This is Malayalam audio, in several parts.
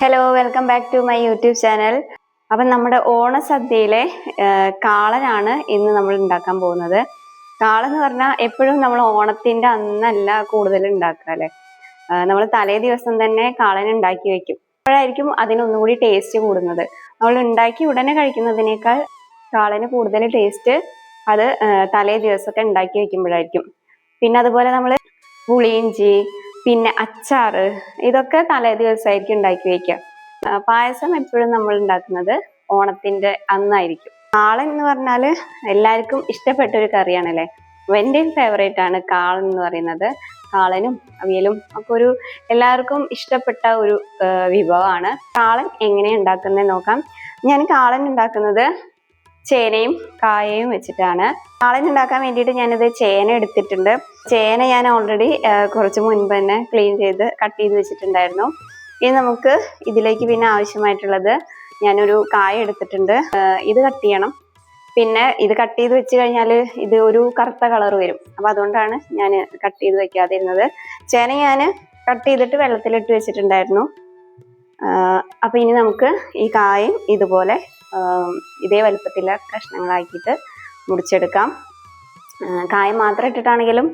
Hello welcome back to my YouTube channel അപ്പം നമ്മുടെ ഓണസദ്യയിലെ കാളനാണ് ഇന്ന് നമ്മൾ ഉണ്ടാക്കാൻ പോകുന്നത്. കാളൻ എന്ന് പറഞ്ഞാൽ എപ്പോഴും നമ്മൾ ഓണത്തിന്റെ അന്നല്ല കൂടുതൽ ഉണ്ടാക്കുക അല്ലേ? നമ്മൾ തലേ ദിവസം തന്നെ കാളൻ ഉണ്ടാക്കി വെക്കും. അപ്പോഴായിരിക്കും അതിനൊന്നും കൂടി ടേസ്റ്റ് കൂടുന്നത്. നമ്മൾ ഉണ്ടാക്കി ഉടനെ കഴിക്കുന്നതിനേക്കാൾ കാളന് കൂടുതൽ ടേസ്റ്റ് അത് തലേ ദിവസമൊക്കെ ഉണ്ടാക്കി വെക്കുമ്പോഴായിരിക്കും. പിന്നെ അതുപോലെ നമ്മൾ പുളിയിഞ്ചി പിന്നെ അച്ചാർ ഇതൊക്കെ തലേ ദിവസമായിരിക്കും ഉണ്ടാക്കി വയ്ക്കുക പായസം എപ്പോഴും നമ്മൾ ഉണ്ടാക്കുന്നത് ഓണത്തിന്റെ അന്നായിരിക്കും. കാളൻ എന്ന് പറഞ്ഞാൽ എല്ലാവർക്കും ഇഷ്ടപ്പെട്ട ഒരു കറിയാണല്ലേ? എന്റെ ഫേവറേറ്റ് ആണ് കാളൻ എന്ന് പറയുന്നത്. കാളനും അവിയലും ഒക്കെ ഒരു എല്ലാവർക്കും ഇഷ്ടപ്പെട്ട ഒരു വിഭവമാണ്. കാളൻ എങ്ങനെ ഉണ്ടാക്കുന്നത് നോക്കാം. ഞാൻ കാളൻ ഉണ്ടാക്കുന്നത് ചേനയും കായയും വെച്ചിട്ടാണ്. കാളൻ ഉണ്ടാക്കാൻ വേണ്ടിയിട്ട് ഞാനിത് ചേന എടുത്തിട്ടുണ്ട്. ചേന ഞാൻ ഓൾറെഡി കുറച്ച് മുൻപ് തന്നെ ക്ലീൻ ചെയ്ത് കട്ട് ചെയ്ത് വെച്ചിട്ടുണ്ടായിരുന്നു. ഇനി നമുക്ക് ഇതിലേക്ക് പിന്നെ ആവശ്യമായിട്ടുള്ളത് ഞാനൊരു കായ എടുത്തിട്ടുണ്ട്. ഇത് കട്ട് ചെയ്യണം. പിന്നെ ഇത് കട്ട് ചെയ്ത് വെച്ച് കഴിഞ്ഞാൽ ഇത് ഒരു കറുത്ത കളർ വരും. അപ്പം അതുകൊണ്ടാണ് ഞാൻ കട്ട് ചെയ്ത് വെക്കാതിരുന്നത്. ചേന ഞാൻ കട്ട് ചെയ്തിട്ട് വെള്ളത്തിലിട്ട് വെച്ചിട്ടുണ്ടായിരുന്നു. അപ്പം ഇനി നമുക്ക് ഈ കായും ഇതുപോലെ ഇതേ വലുപ്പത്തിലെ കഷ്ണങ്ങളാക്കിയിട്ട് മുറിച്ചെടുക്കാം. കായ മാത്രം ഇട്ടിട്ടാണെങ്കിലും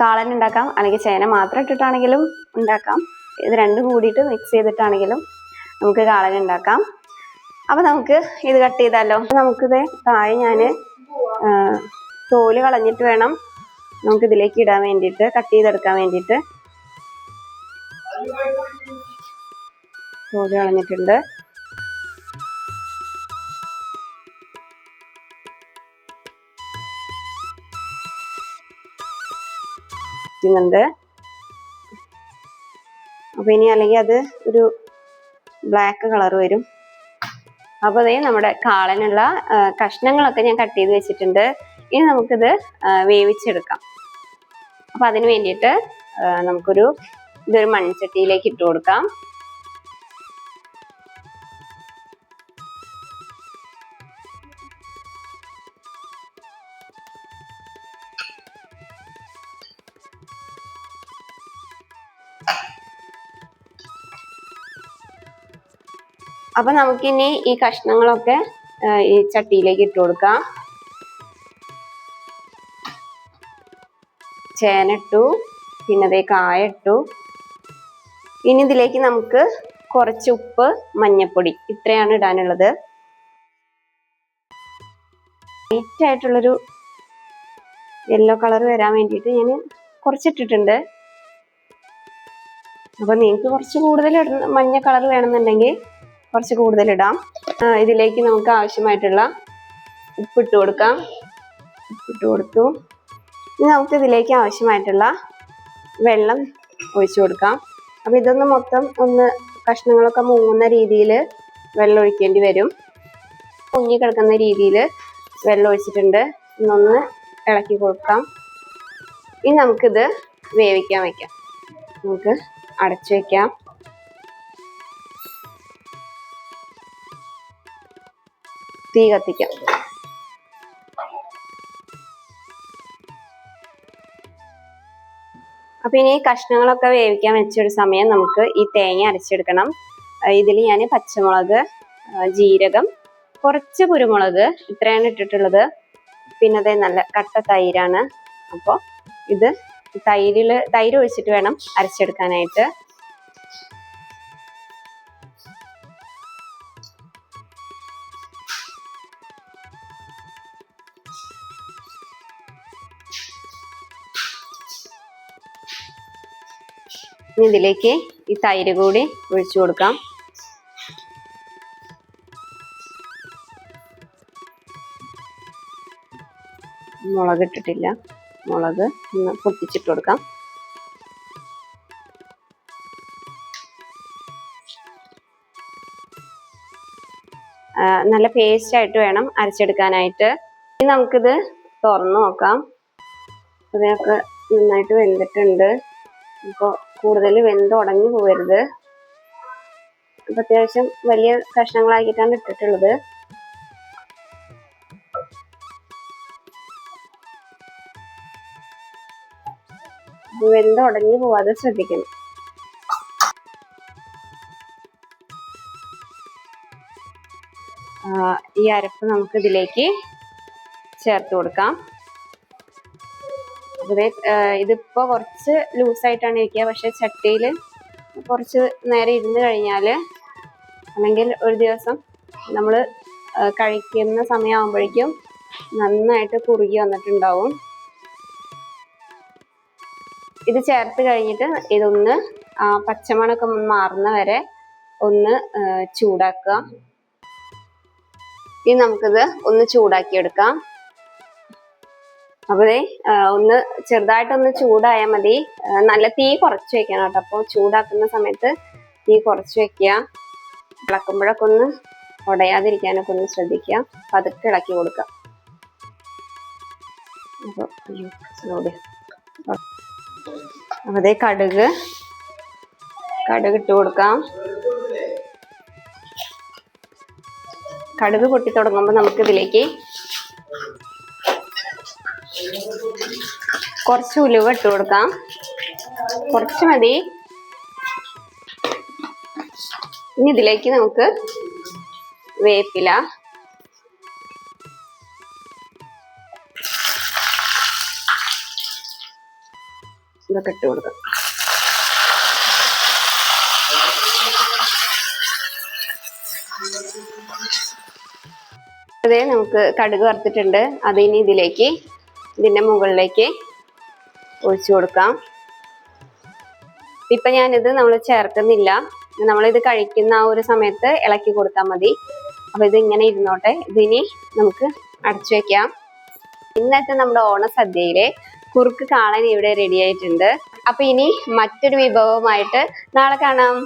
കാളൻ ഉണ്ടാക്കാം. അല്ലെങ്കിൽ ചേന മാത്രം ഇട്ടിട്ടാണെങ്കിലും ഉണ്ടാക്കാം. ഇത് രണ്ടും കൂടിയിട്ട് മിക്സ് ചെയ്തിട്ടാണെങ്കിലും നമുക്ക് കാളൻ ഉണ്ടാക്കാം. അപ്പം നമുക്ക് ഇത് കട്ട് ചെയ്താലോ? നമുക്കിത് കായ ഞാൻ തോൽ കളഞ്ഞിട്ട് വേണം നമുക്ക് ഇതിലേക്ക് ഇടാൻ വേണ്ടിയിട്ട് കട്ട് ചെയ്തെടുക്കാൻ വേണ്ടിയിട്ട്. തോൽ കളഞ്ഞിട്ടുണ്ട്. ുന്നുണ്ട് അപ്പോൾ ഇനി അല്ലെങ്കിൽ അത് ഒരു ബ്ലാക്ക് കളർ വരും. അപ്പോൾ അതേ നമ്മുടെ കാളനുള്ള കഷ്ണങ്ങളൊക്കെ ഞാൻ കട്ട് ചെയ്ത് വെച്ചിട്ടുണ്ട്. ഇനി നമുക്കിത് വേവിച്ചെടുക്കാം. അപ്പോൾ അതിന് വേണ്ടിയിട്ട് നമുക്കൊരു ഇതൊരു മൺചട്ടിയിലേക്ക് ഇട്ട് കൊടുക്കാം. അപ്പൊ നമുക്കിനി ഈ കഷ്ണങ്ങളൊക്കെ ഈ ചട്ടിയിലേക്ക് ഇട്ട് കൊടുക്കാം. ചേന ഇട്ടു പിന്നെ അതേ കായ ഇട്ടു ഇനി ഇതിലേക്ക് നമുക്ക് കുറച്ച് ഉപ്പ് മഞ്ഞപ്പൊടി ഇത്രയാണ് ഇടാനുള്ളത്. ലൈറ്റ് ആയിട്ടുള്ളൊരു യെല്ലോ കളർ വരാൻ വേണ്ടിയിട്ട് ഞാൻ കുറച്ചിട്ടിട്ടുണ്ട്. അപ്പൊ നിങ്ങൾക്ക് കുറച്ച് കൂടുതൽ മഞ്ഞ കളർ വേണമെന്നുണ്ടെങ്കിൽ കുറച്ച് കൂടുതൽ ഇടാം. ഇതിലേക്ക് നമുക്ക് ആവശ്യമായിട്ടുള്ള ഉപ്പിട്ട് കൊടുക്കാം. ഉപ്പിട്ട് കൊടുത്തു. ഇനി നമുക്ക് ഇതിലേക്ക് ആവശ്യമായിട്ടുള്ള വെള്ളം ഒഴിച്ചു കൊടുക്കാം. അപ്പോൾ ഇതൊന്ന് മൊത്തം ഒന്ന് കഷ്ണങ്ങളൊക്കെ മൂന്ന രീതിയിൽ വെള്ളം ഒഴിക്കേണ്ടി വരും. പൊങ്ങി കിടക്കുന്ന രീതിയിൽ വെള്ളം ഒഴിച്ചിട്ടുണ്ട്. ഇന്നൊന്ന് ഇളക്കി കൊടുക്കാം. ഇനി നമുക്കിത് വേവിക്കാൻ വയ്ക്കാം നമുക്ക് അടച്ചു വെക്കാം. തീ കത്തിക്കാം. അപ്പൊ ഇനി കഷ്ണങ്ങളൊക്കെ വേവിക്കാൻ വെച്ചൊരു സമയം നമുക്ക് ഈ തേങ്ങ അരച്ചെടുക്കണം. ഇതിൽ ഞാൻ പച്ചമുളക് ജീരകം കുറച്ച് കുരുമുളക് ഇത്രയാണ് ഇട്ടിട്ടുള്ളത്. പിന്നെ അതേ നല്ല കട്ട തൈരാണ്. അപ്പോൾ ഇത് തൈരിൽ തൈര് ഒഴിച്ചിട്ട് വേണം അരച്ചെടുക്കാനായിട്ട്. ഇനി ഇതിലേക്ക് ഈ തൈര് കൂടി ഒഴിച്ചു കൊടുക്കാം. മുളക് ഇട്ടിട്ടില്ല മുളക് ഒന്ന് പൊട്ടിച്ചിട്ട് കൊടുക്കാം. നല്ല പേസ്റ്റ് ആയിട്ട് വേണം അരച്ചെടുക്കാനായിട്ട്. ഇനി നമുക്കിത് തുറന്നു നോക്കാം. ഇതിനൊക്കെ നന്നായിട്ട് വെന്തിട്ടുണ്ട്. അപ്പോൾ കൂടുതൽ വെന്ത് ഉടഞ്ഞു പോകരുത് അപ്പൊ അത്യാവശ്യം വലിയ കഷ്ണങ്ങളാക്കിയിട്ടാണ് ഇട്ടിട്ടുള്ളത്. അപ്പൊ വെന്ത് ഉടഞ്ഞു പോവാതെ ശ്രദ്ധിക്കണം. ഈ അരപ്പ് നമുക്ക് ഇതിലേക്ക് ചേർത്ത് കൊടുക്കാം. അതിനെ ഇതിപ്പോ കുറച്ച് ലൂസായിട്ടാണ് ഇരിക്കുക. പക്ഷെ ചട്ടിയിൽ കുറച്ച് നേരം ഇരുന്ന് കഴിഞ്ഞാൽ അല്ലെങ്കിൽ ഒരു ദിവസം നമ്മൾ കഴിക്കുന്ന സമയമാകുമ്പോഴേക്കും നന്നായിട്ട് കുറുകി വന്നിട്ടുണ്ടാവും. ഇത് ചേർത്ത് കഴിഞ്ഞിട്ട് ഇതൊന്ന് പച്ചമണൊക്കെ മാറുന്ന വരെ ഒന്ന് ചൂടാക്കുക. ഇനി നമുക്കിത് ഒന്ന് ചൂടാക്കി എടുക്കാം അപ്പൊ ദേ, ആ, ഒന്ന് ചെറുതായിട്ടൊന്ന് ചൂടായാൽ മതി. നല്ല തീ കുറച്ച് വെക്കണം കേട്ടോ. അപ്പോൾ ചൂടാക്കുന്ന സമയത്ത് തീ കുറച്ച് വെക്കുക. ഇളക്കുമ്പോഴൊക്കെ ഒന്ന് ഉടയാതിരിക്കാനൊക്കെ ഒന്ന് ശ്രദ്ധിക്കുക. പതുക്കെ ഇളക്കി അയ്യോ അപ്പോൾ അതേ കടുക്. കടുക് ഇട്ട് കൊടുക്കാം. കടുക് പൊട്ടി തുടങ്ങുമ്പോൾ നമുക്ക് ഇതിലേക്ക് കുറച്ച് ഉലുവ ഇട്ട് കൊടുക്കാം. കുറച്ച് മതി. ഇനി ഇതിലേക്ക് നമുക്ക് വേപ്പില ഇതൊക്കെ ഇട്ട് കൊടുക്കാം. അതേ നമുക്ക് കടുക് വറുത്തിട്ടുണ്ട്. ഇനി ഇതിലേക്ക് ഇതിന്റെ മുകളിലേക്ക് ഒഴിച്ചു കൊടുക്കാം. ഇപ്പം ഞാനിത് നമ്മൾ ചേർക്കുന്നില്ല. നമ്മളിത് കഴിക്കുന്ന ആ ഒരു സമയത്ത് ഇളക്കി കൊടുത്താൽ മതി. അപ്പോൾ ഇത് ഇങ്ങനെ ഇരുന്നോട്ടെ. ഇതിനി നമുക്ക് അടച്ചു വയ്ക്കാം. ഇന്നത്തെ നമ്മുടെ ഓണസദ്യയിലെ കുറുക്ക് കാണാൻ ഇവിടെ റെഡി ആയിട്ടുണ്ട്. അപ്പൊ ഇനി മറ്റൊരു വിഭവമായിട്ട് നാളെ കാണാം.